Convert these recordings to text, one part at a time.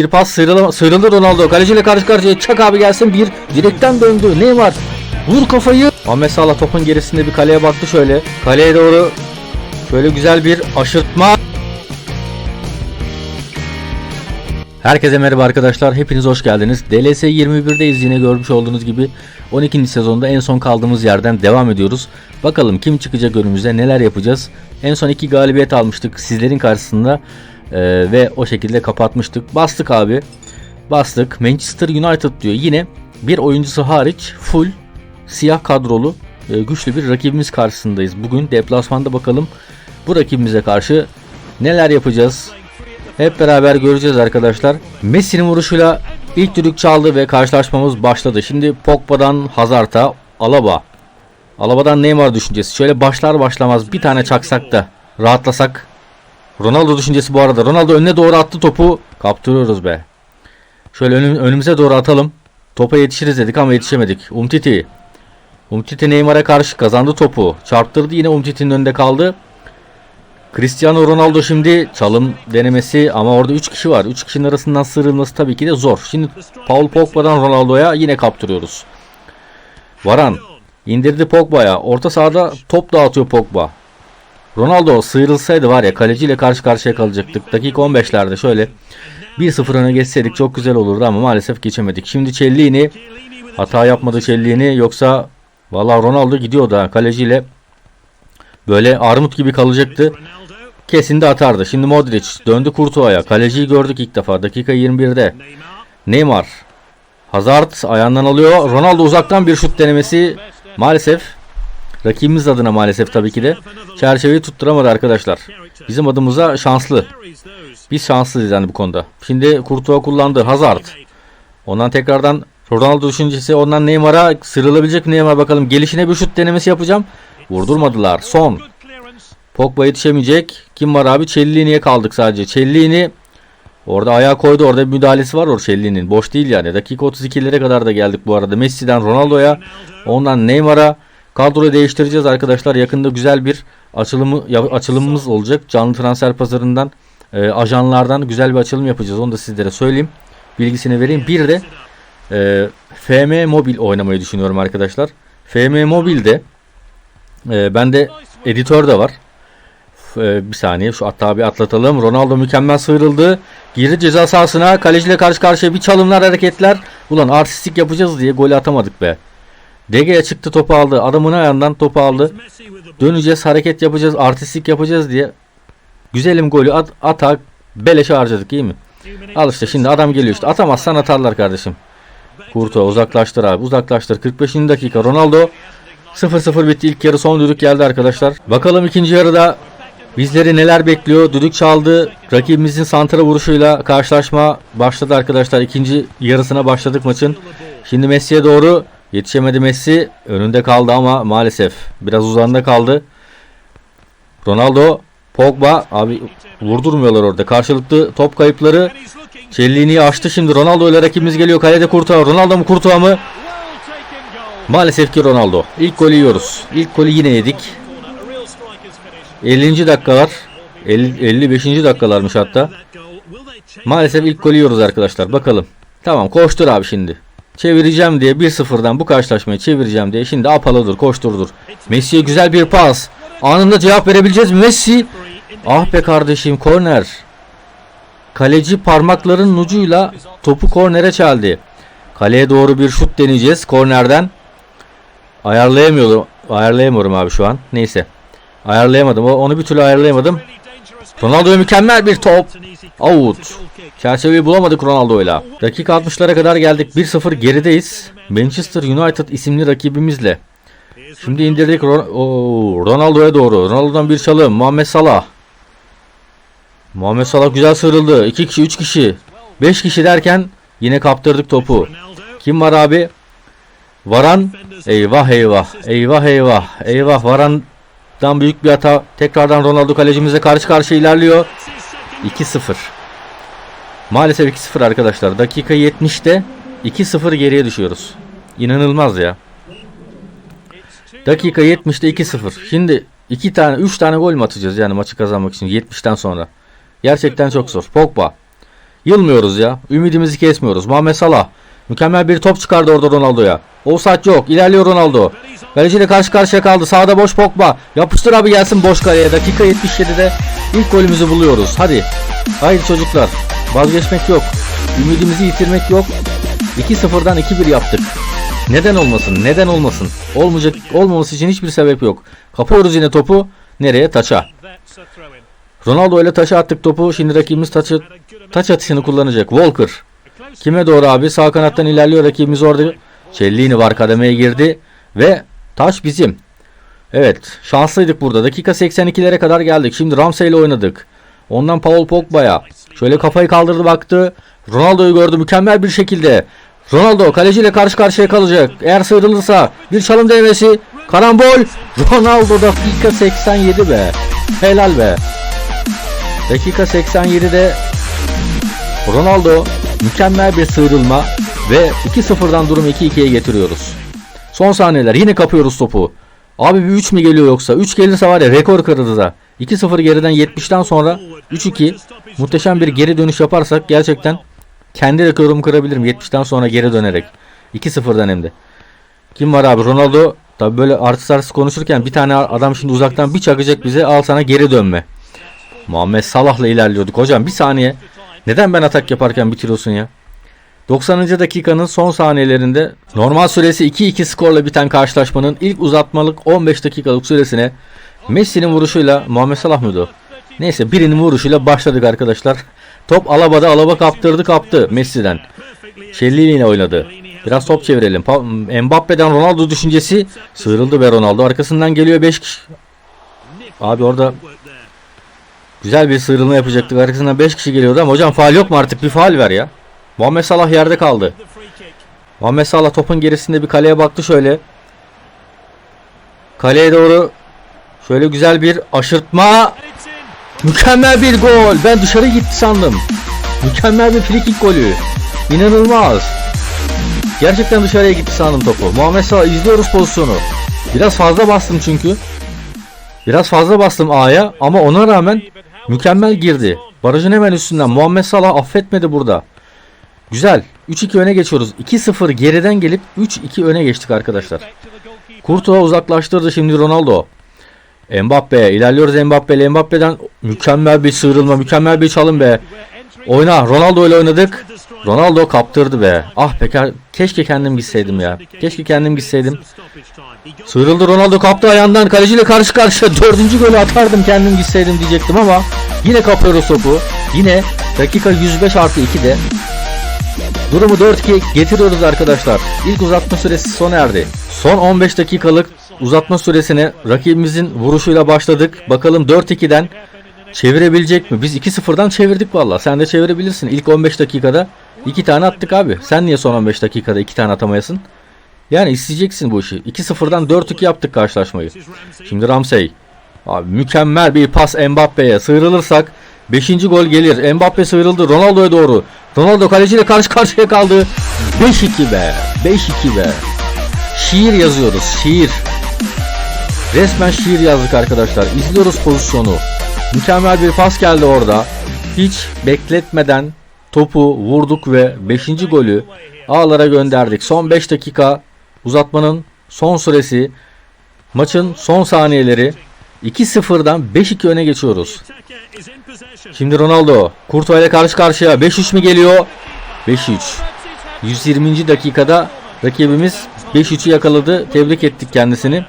bir pas sıyrıla, sıyrıldı Ronaldo. Kaleciyle karşı karşıya çak abi gelsin bir direkten döndü. Ne var? Vur kafayı. Ahmet Salah topun gerisinde bir kaleye baktı şöyle. Kaleye doğru şöyle güzel bir aşırtma. Herkese merhaba arkadaşlar. Hepiniz hoş geldiniz. DLS 21'deyiz yine görmüş olduğunuz gibi 12. sezonda en son kaldığımız yerden devam ediyoruz. Bakalım kim çıkacak önümüze neler yapacağız. En son iki galibiyet almıştık sizlerin karşısında Ee, ve o şekilde kapatmıştık. Bastık abi. Bastık. Manchester United diyor. Yine bir oyuncusu hariç full siyah kadrolu e, güçlü bir rakibimiz karşısındayız. Bugün deplasmanda bakalım bu rakibimize karşı neler yapacağız. Hep beraber göreceğiz arkadaşlar. Messi'nin vuruşuyla ilk düdük çaldı ve karşılaşmamız başladı. Şimdi Pogba'dan Hazard'a Alaba. Alaba'dan Neymar düşüncesi. Şöyle başlar başlamaz bir tane çaksak da rahatlasak. Ronaldo düşüncesi bu arada. Ronaldo önüne doğru attı topu. Kaptırıyoruz be. Şöyle önüm- önümüze doğru atalım. Topa yetişiriz dedik ama yetişemedik. Umtiti. Umtiti Neymar'a karşı kazandı topu. Çarptırdı yine Umtiti'nin önünde kaldı. Cristiano Ronaldo şimdi çalım denemesi ama orada 3 kişi var. 3 kişinin arasından sıyrılması tabii ki de zor. Şimdi Paul Pogba'dan Ronaldo'ya yine kaptırıyoruz. Varan indirdi Pogba'ya. Orta sahada top dağıtıyor Pogba. Ronaldo sıyrılsaydı var ya kaleciyle karşı karşıya kalacaktık. Dakika 15'lerde şöyle 1-0 öne geçseydik çok güzel olurdu ama maalesef geçemedik. Şimdi Cellini hata yapmadı Cellini yoksa Valla Ronaldo gidiyor da kaleciyle böyle armut gibi kalacaktı. Kesin de atardı. Şimdi Modric döndü Kurtuğa'ya. Kaleciyi gördük ilk defa. Dakika 21'de. Neymar. Hazard ayağından alıyor. Ronaldo uzaktan bir şut denemesi. Maalesef rakibimiz adına maalesef tabii ki de çerçeveyi tutturamadı arkadaşlar. Bizim adımıza şanslı. Biz şanslıyız yani bu konuda. Şimdi Kurtuğa kullandı. Hazard. Ondan tekrardan Ronaldo düşüncesi ondan Neymar'a sıyrılabilecek mi Neymar bakalım. Gelişine bir şut denemesi yapacağım. Vurdurmadılar. Son. Pogba yetişemeyecek. Kim var abi? Cellini'ye kaldık sadece. Cellini orada ayağa koydu. Orada bir müdahalesi var o Cellini'nin. Boş değil yani. Dakika 32'lere kadar da geldik bu arada. Messi'den Ronaldo'ya, ondan Neymar'a kadroyu değiştireceğiz arkadaşlar. Yakında güzel bir açılımı açılımımız olacak. Canlı transfer pazarından e, ajanlardan güzel bir açılım yapacağız. Onu da sizlere söyleyeyim. Bilgisini vereyim. Bir de e, FM Mobil oynamayı düşünüyorum arkadaşlar. FM Mobil'de e, bende editör de var. E, bir saniye şu hatta bir atlatalım. Ronaldo mükemmel sıyrıldı. Girdi ceza sahasına. Kaleciyle karşı karşıya bir çalımlar hareketler. Ulan artistik yapacağız diye golü atamadık be. Dege'ye çıktı topu aldı. Adamın ayağından topu aldı. Döneceğiz hareket yapacağız. Artistik yapacağız diye. Güzelim golü at, atak beleşe harcadık iyi mi? Al işte şimdi adam geliyor işte. Atamazsan atarlar kardeşim. Kurto uzaklaştır abi uzaklaştır. 45. dakika Ronaldo 0-0 bitti ilk yarı son düdük geldi arkadaşlar. Bakalım ikinci yarıda bizleri neler bekliyor. Düdük çaldı. Rakibimizin santra vuruşuyla karşılaşma başladı arkadaşlar. İkinci yarısına başladık maçın. Şimdi Messi'ye doğru yetişemedi Messi. Önünde kaldı ama maalesef biraz uzağında kaldı. Ronaldo Pogba abi vurdurmuyorlar orada. Karşılıklı top kayıpları. Cellini'yi açtı şimdi. Ronaldo ile rakibimiz geliyor. Kalede Kurtuğa. Ronaldo mu Kurtuğa mı? Maalesef ki Ronaldo. İlk golü yiyoruz. İlk golü yine yedik. 50. dakikalar. 50, 55. dakikalarmış hatta. Maalesef ilk golü yiyoruz arkadaşlar. Bakalım. Tamam koştur abi şimdi. Çevireceğim diye 1-0'dan bu karşılaşmayı çevireceğim diye. Şimdi apaladır koşturdur. Messi'ye güzel bir pas. Anında cevap verebileceğiz? Messi. Ah be kardeşim korner. Kaleci parmaklarının ucuyla topu kornere çaldı. Kaleye doğru bir şut deneyeceğiz kornerden. Ayarlayamıyorum. Ayarlayamıyorum abi şu an. Neyse. Ayarlayamadım. Onu bir türlü ayarlayamadım. Ronaldo'ya mükemmel bir top. Out. Çerçeveyi bulamadık Ronaldo'yla. Dakika 60'lara kadar geldik. 1-0 gerideyiz. Manchester United isimli rakibimizle. Şimdi indirdik Ronaldo'ya doğru. Ronaldo'dan bir çalım. Muhammed Salah. Muhammed Salah güzel sıyrıldı. 2 kişi, 3 kişi, 5 kişi derken yine kaptırdık topu. Kim var abi? Varan. Eyvah eyvah. Eyvah eyvah. Eyvah Varan'dan büyük bir hata. Tekrardan Ronaldo kalecimizle karşı karşıya ilerliyor. 2-0. Maalesef 2-0 arkadaşlar. Dakika 70'te 2-0 geriye düşüyoruz. İnanılmaz ya. Dakika 70'te 2-0. Şimdi 2 tane 3 tane gol mü atacağız yani maçı kazanmak için 70'ten sonra. Gerçekten çok zor. Pogba. Yılmıyoruz ya. Ümidimizi kesmiyoruz. Muhammed Salah. Mükemmel bir top çıkardı orada Ronaldo'ya. Offside yok. İlerliyor Ronaldo. Kaleciyle karşı karşıya kaldı. Sağda boş Pogba. Yapıştır abi gelsin boş kaleye. Dakika 77'de ilk golümüzü buluyoruz. Hadi. Haydi çocuklar. Vazgeçmek yok. Ümidimizi yitirmek yok. 2-0'dan 2-1 yaptık. Neden olmasın? Neden olmasın? Olmayacak olmaması için hiçbir sebep yok. Kapıyoruz yine topu. Nereye? Taça. Ronaldo ile taça attık topu. Şimdi rakibimiz taçı, taç atışını kullanacak. Walker. Kime doğru abi? Sağ kanattan ilerliyor rakibimiz orada. Cellini var kademeye girdi. Ve taş bizim. Evet şanslıydık burada. Dakika 82'lere kadar geldik. Şimdi Ramsey ile oynadık. Ondan Paul Pogba'ya. Şöyle kafayı kaldırdı baktı. Ronaldo'yu gördü mükemmel bir şekilde. Ronaldo kaleciyle karşı karşıya kalacak. Eğer sıyrılırsa bir çalım denemesi. Karambol. Ronaldo dakika 87 be. Helal be. Dakika 87'de Ronaldo mükemmel bir sıyrılma ve 2-0'dan durumu 2-2'ye getiriyoruz. Son saniyeler yine kapıyoruz topu. Abi bir 3 mi geliyor yoksa? 3 gelirse var ya rekor kırılır da. 2-0 geriden 70'ten sonra 3-2 muhteşem bir geri dönüş yaparsak gerçekten kendi rekorumu kırabilirim 70'ten sonra geri dönerek. 2-0'dan hem de. Kim var abi? Ronaldo tabi böyle artı artı konuşurken bir tane adam şimdi uzaktan bir çakacak bize al sana geri dönme. Muhammed Salah'la ilerliyorduk. Hocam bir saniye. Neden ben atak yaparken bitiriyorsun ya? 90. dakikanın son saniyelerinde normal süresi 2-2 skorla biten karşılaşmanın ilk uzatmalık 15 dakikalık süresine Messi'nin vuruşuyla Muhammed Salah mıydı? Neyse birinin vuruşuyla başladık arkadaşlar. Top Alaba'da Alaba kaptırdı kaptı Messi'den. Şellini oynadı. Biraz top çevirelim. Mbappe'den Ronaldo düşüncesi sıyrıldı ve Ronaldo arkasından geliyor 5 kişi. Abi orada güzel bir sıyrılma yapacaktık. Arkasından 5 kişi geliyordu ama hocam faal yok mu artık? Bir faal ver ya. Muhammed Salah yerde kaldı. Muhammed Salah topun gerisinde bir kaleye baktı şöyle. Kaleye doğru şöyle güzel bir aşırtma. Mükemmel bir gol. Ben dışarı gitti sandım. Mükemmel bir free kick golü. İnanılmaz. Gerçekten dışarıya gitti sandım topu. Muhammed Salah izliyoruz pozisyonu. Biraz fazla bastım çünkü. Biraz fazla bastım A'ya ama ona rağmen mükemmel girdi. Barajın hemen üstünden Muhammed Salah affetmedi burada. Güzel. 3-2 öne geçiyoruz. 2-0 geriden gelip 3-2 öne geçtik arkadaşlar. Kurtuğa uzaklaştırdı şimdi Ronaldo. Mbappe ilerliyoruz Mbappe ile Mbappe'den mükemmel bir sıyrılma mükemmel bir çalım be. Oyna Ronaldo ile oynadık. Ronaldo kaptırdı be. Ah be keşke kendim gitseydim ya. Keşke kendim gitseydim. Sıyrıldı Ronaldo kaptı ayağından kaleciyle karşı karşıya dördüncü golü atardım kendim gitseydim diyecektim ama yine kapıyoruz topu. Yine dakika 105 artı 2'de Durumu 4-2 getiriyoruz arkadaşlar. İlk uzatma süresi sona erdi. Son 15 dakikalık uzatma süresine rakibimizin vuruşuyla başladık. Bakalım 4-2'den çevirebilecek mi? Biz 2-0'dan çevirdik valla. Sen de çevirebilirsin. İlk 15 dakikada 2 tane attık abi. Sen niye son 15 dakikada 2 tane atamayasın? Yani isteyeceksin bu işi. 2-0'dan 4-2 yaptık karşılaşmayı. Şimdi Ramsey. Abi mükemmel bir pas Mbappe'ye. Sıyrılırsak 5. gol gelir. Mbappe sıyrıldı Ronaldo'ya doğru. Ronaldo kaleciyle karşı karşıya kaldı. 5-2 be. 5-2 be. Şiir yazıyoruz. Şiir. Resmen şiir yazdık arkadaşlar. İzliyoruz pozisyonu. Mükemmel bir pas geldi orada. Hiç bekletmeden topu vurduk ve 5. golü ağlara gönderdik. Son 5 dakika uzatmanın son süresi. Maçın son saniyeleri. 2-0'dan 5-2 öne geçiyoruz. Şimdi Ronaldo. Kurtuğa ile karşı karşıya. 5-3 mi geliyor? 5-3. 120. dakikada rakibimiz 5-3'ü yakaladı. Tebrik ettik kendisini.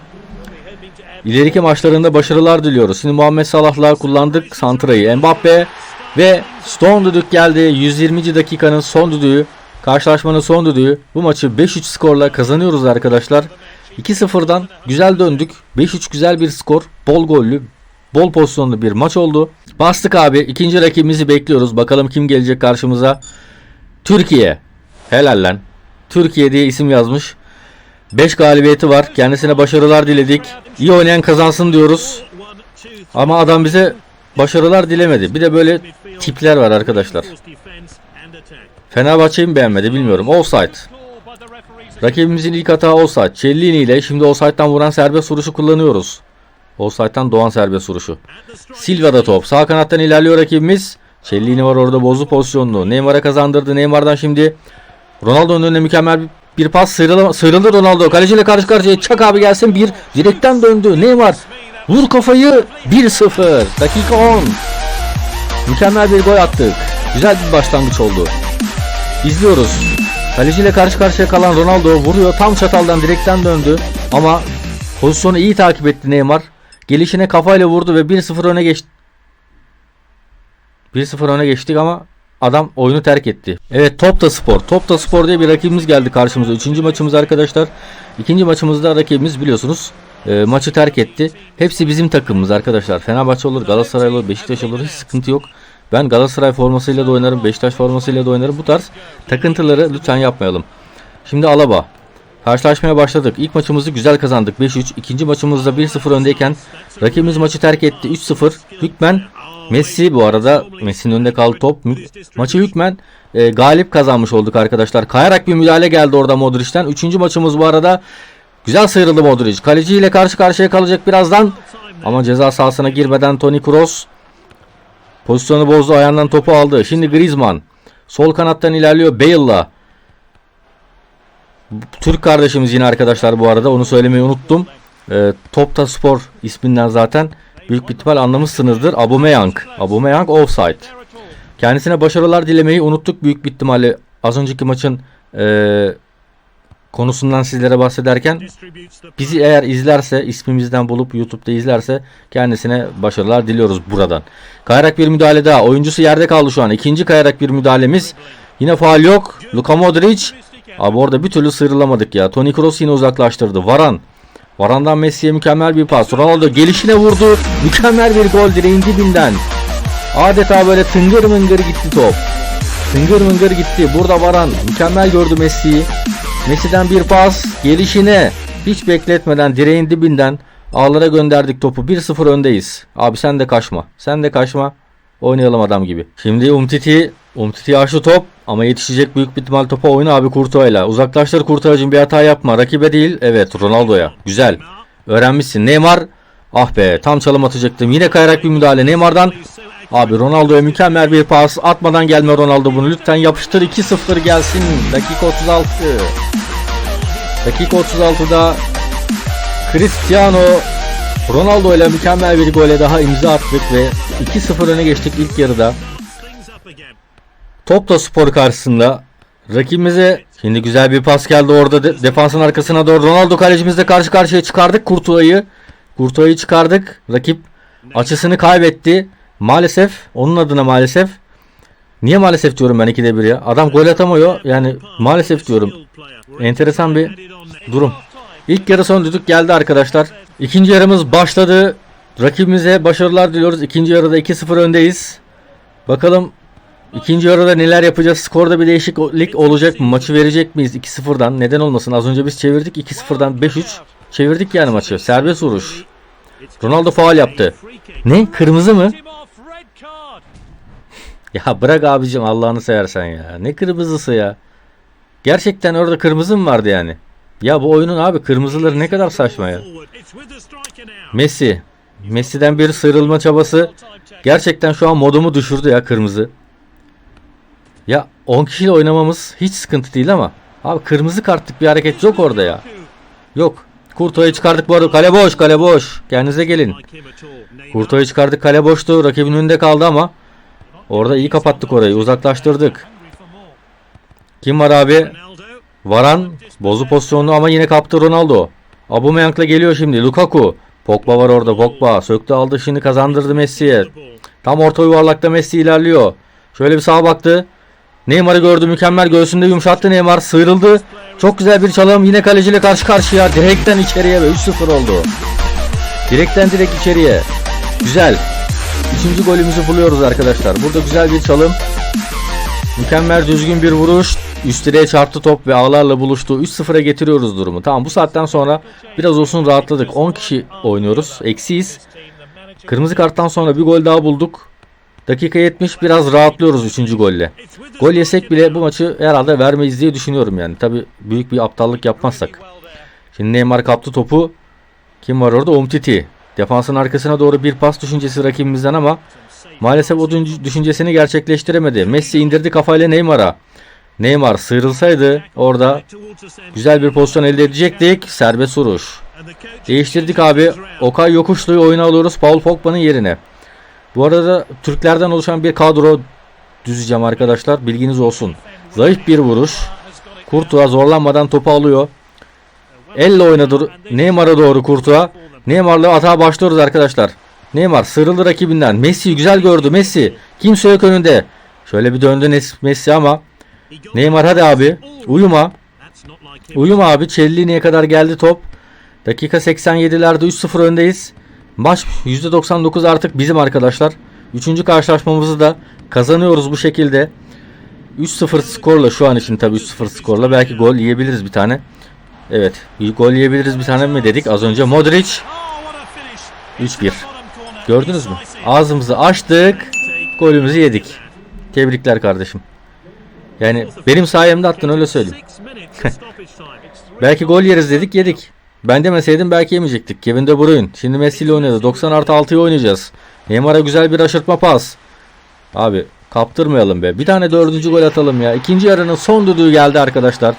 İleriki maçlarında başarılar diliyoruz. Şimdi Muhammed Salah'la kullandık Santra'yı. Mbappe ve Stone düdük geldi. 120. dakikanın son düdüğü. Karşılaşmanın son düdüğü. Bu maçı 5-3 skorla kazanıyoruz arkadaşlar. 2-0'dan güzel döndük. 5-3 güzel bir skor. Bol gollü, bol pozisyonlu bir maç oldu. Bastık abi. İkinci rakibimizi bekliyoruz. Bakalım kim gelecek karşımıza. Türkiye. Helal lan. Türkiye diye isim yazmış. 5 galibiyeti var. Kendisine başarılar diledik. İyi oynayan kazansın diyoruz. Ama adam bize başarılar dilemedi. Bir de böyle tipler var arkadaşlar. Fenerbahçe'yi mi beğenmedi bilmiyorum. Offside. Rakibimizin ilk hata offside. Cellini ile şimdi offside'dan vuran serbest vuruşu kullanıyoruz. Offside'dan doğan serbest vuruşu. Silva'da top. Sağ kanattan ilerliyor rakibimiz. Cellini var orada bozdu pozisyonunu. Neymar'a kazandırdı. Neymar'dan şimdi Ronaldo'nun önüne mükemmel bir, bir pas sıyrıldı, sıyrıldı Ronaldo. Kaleciyle karşı karşıya çak abi gelsin bir direkten döndü. Neymar vur kafayı 1-0 dakika 10. Mükemmel bir gol attık. Güzel bir başlangıç oldu. İzliyoruz. Kaleciyle karşı karşıya kalan Ronaldo vuruyor. Tam çataldan direkten döndü. Ama pozisyonu iyi takip etti Neymar. Gelişine kafayla vurdu ve 1-0 öne geçti. 1-0 öne geçtik ama adam oyunu terk etti. Evet Topta Spor. Topta Spor diye bir rakibimiz geldi karşımıza. Üçüncü maçımız arkadaşlar. İkinci maçımızda rakibimiz biliyorsunuz e, maçı terk etti. Hepsi bizim takımımız arkadaşlar. Fenerbahçe olur, Galatasaray olur, Beşiktaş olur. Hiç sıkıntı yok. Ben Galatasaray formasıyla da oynarım, Beşiktaş formasıyla da oynarım. Bu tarz takıntıları lütfen yapmayalım. Şimdi Alaba. Karşılaşmaya başladık. İlk maçımızı güzel kazandık 5-3. İkinci maçımızda 1-0 öndeyken rakibimiz maçı terk etti 3-0. Hükmen Messi bu arada Messi'nin önünde kaldı top. Maçı hükmen e, galip kazanmış olduk arkadaşlar. Kayarak bir müdahale geldi orada Modric'ten. Üçüncü maçımız bu arada güzel sıyrıldı Modric. Kaleciyle karşı karşıya kalacak birazdan. Ama ceza sahasına girmeden Toni Kroos pozisyonu bozdu. Ayağından topu aldı. Şimdi Griezmann sol kanattan ilerliyor Bale'la. Türk kardeşimiz yine arkadaşlar bu arada onu söylemeyi unuttum. E, Topta Spor isminden zaten büyük bir ihtimal anlamışsınızdır. Aubameyang. Aubameyang offside. Kendisine başarılar dilemeyi unuttuk büyük bir ihtimalle. Az önceki maçın e, konusundan sizlere bahsederken bizi eğer izlerse ismimizden bulup YouTube'da izlerse kendisine başarılar diliyoruz buradan. Kayarak bir müdahale daha. Oyuncusu yerde kaldı şu an. İkinci kayarak bir müdahalemiz. Yine faal yok. Luka Modric. Abi orada bir türlü sıyrılamadık ya. Toni Kroos yine uzaklaştırdı. Varan. Varan'dan Messi'ye mükemmel bir pas. Ronaldo gelişine vurdu. Mükemmel bir gol direğin dibinden. Adeta böyle tıngır mıngır gitti top. Tıngır mıngır gitti. Burada Varan mükemmel gördü Messi'yi. Messi'den bir pas. Gelişine hiç bekletmeden direğin dibinden ağlara gönderdik topu. 1-0 öndeyiz. Abi sen de kaçma. Sen de kaçma. Oynayalım adam gibi. Şimdi Umtiti Umtiti açtı top ama yetişecek büyük bir ihtimal topa oyna abi Kurtuğa'yla. Uzaklaştır Kurtuğa'cığım bir hata yapma. Rakibe değil. Evet Ronaldo'ya. Güzel. Öğrenmişsin. Neymar. Ah be tam çalım atacaktım. Yine kayarak bir müdahale Neymar'dan. Abi Ronaldo'ya mükemmel bir pas. Atmadan gelme Ronaldo bunu. Lütfen yapıştır 2-0 gelsin. Dakika 36. Dakika 36'da Cristiano Ronaldo ile mükemmel bir gole daha imza attık ve 2-0 öne geçtik ilk yarıda. Topla spor karşısında rakibimize şimdi güzel bir pas geldi orada de- defansın arkasına doğru Ronaldo kalecimizle karşı karşıya çıkardık Kurtuğa'yı. Kurtuğa'yı çıkardık. Rakip açısını kaybetti. Maalesef onun adına maalesef. Niye maalesef diyorum ben ikide bir ya. Adam gol atamıyor. Yani maalesef diyorum. Enteresan bir durum. İlk yarı son düdük geldi arkadaşlar. İkinci yarımız başladı. Rakibimize başarılar diliyoruz. İkinci yarıda 2-0 öndeyiz. Bakalım ikinci yarıda neler yapacağız? Skorda bir değişiklik olacak mı? Maçı verecek miyiz 2-0'dan? Neden olmasın? Az önce biz çevirdik 2-0'dan 5-3. Çevirdik yani maçı. Serbest vuruş. Ronaldo faal yaptı. Ne? Kırmızı mı? Ya bırak abicim Allah'ını seversen ya. Ne kırmızısı ya? Gerçekten orada kırmızı mı vardı yani? Ya bu oyunun abi kırmızıları ne kadar saçma ya. Messi. Messi'den bir sıyrılma çabası. Gerçekten şu an modumu düşürdü ya kırmızı. Ya 10 kişiyle oynamamız hiç sıkıntı değil ama. Abi kırmızı kartlık bir hareket yok orada ya. Yok. Kurto'yu çıkardık bu arada. Kale boş kale boş. Kendinize gelin. Kurto'yu çıkardık kale boştu. Rakibin önünde kaldı ama. Orada iyi kapattık orayı. Uzaklaştırdık. Kim var abi? Varan bozu pozisyonunu ama yine kaptı Ronaldo. Aubameyang'la geliyor şimdi. Lukaku. Pogba var orada. Pogba söktü aldı şimdi kazandırdı Messi'ye. Tam orta yuvarlakta Messi ilerliyor. Şöyle bir sağa baktı. Neymar'ı gördü mükemmel göğsünde yumuşattı Neymar sıyrıldı. Çok güzel bir çalım yine kaleciyle karşı karşıya direkten içeriye ve 3-0 oldu. Direkten direkt içeriye. Güzel. Üçüncü golümüzü buluyoruz arkadaşlar. Burada güzel bir çalım. Mükemmel düzgün bir vuruş. Üst direğe çarptı top ve ağlarla buluştu. 3-0'a getiriyoruz durumu. Tamam bu saatten sonra biraz olsun rahatladık. 10 kişi oynuyoruz. Eksiyiz. Kırmızı karttan sonra bir gol daha bulduk. Dakika 70 biraz rahatlıyoruz 3. golle. Gol yesek bile bu maçı herhalde vermeyiz diye düşünüyorum yani. Tabi büyük bir aptallık yapmazsak. Şimdi Neymar kaptı topu. Kim var orada? Umtiti. Defansın arkasına doğru bir pas düşüncesi rakibimizden ama Maalesef o düşüncesini gerçekleştiremedi. Messi indirdi kafayla Neymar'a. Neymar sıyrılsaydı orada güzel bir pozisyon elde edecektik. Serbest vuruş. Değiştirdik abi. Okay Yokuşlu'yu oyuna alıyoruz Paul Pogba'nın yerine. Bu arada Türklerden oluşan bir kadro düzeceğim arkadaşlar. Bilginiz olsun. Zayıf bir vuruş. Kurtuğa zorlanmadan topu alıyor. Elle oynadı Neymar'a doğru Kurtuğa. Neymar'la atağa başlıyoruz arkadaşlar. Neymar sıyrıldı rakibinden. Messi güzel gördü Messi. Kimse yok önünde. Şöyle bir döndü Messi ama. Neymar hadi abi. Uyuma. Uyuma abi. Çellini'ye kadar geldi top. Dakika 87'lerde 3-0 öndeyiz. Maç %99 artık bizim arkadaşlar. Üçüncü karşılaşmamızı da kazanıyoruz bu şekilde. 3-0 skorla şu an için tabii 3-0 skorla belki gol yiyebiliriz bir tane. Evet gol yiyebiliriz bir tane mi dedik az önce. Modric 3-1 gördünüz mü? Ağzımızı açtık golümüzü yedik. Tebrikler kardeşim. Yani benim sayemde attın öyle söyleyeyim. Belki gol yeriz dedik yedik. Ben demeseydim belki yemeyecektik. Kevin De Bruyne. Şimdi Messi ile oynadı. 90 artı 6'yı oynayacağız. Neymar'a güzel bir aşırtma pas. Abi kaptırmayalım be. Bir tane dördüncü gol atalım ya. İkinci yarının son düdüğü geldi arkadaşlar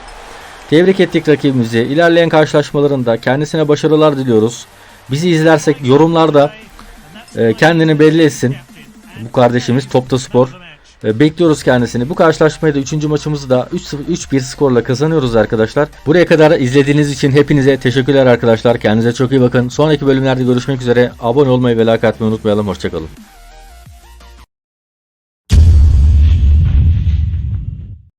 Tebrik ettik rakibimizi. İlerleyen karşılaşmalarında kendisine başarılar diliyoruz. Bizi izlersek yorumlarda e, kendini belli etsin. Bu kardeşimiz Topta Spor. E, bekliyoruz kendisini. Bu karşılaşmayı da 3. maçımızı da 3-0 3-1 skorla kazanıyoruz arkadaşlar. Buraya kadar izlediğiniz için hepinize teşekkürler arkadaşlar. Kendinize çok iyi bakın. Sonraki bölümlerde görüşmek üzere. Abone olmayı ve like atmayı unutmayalım. Hoşçakalın.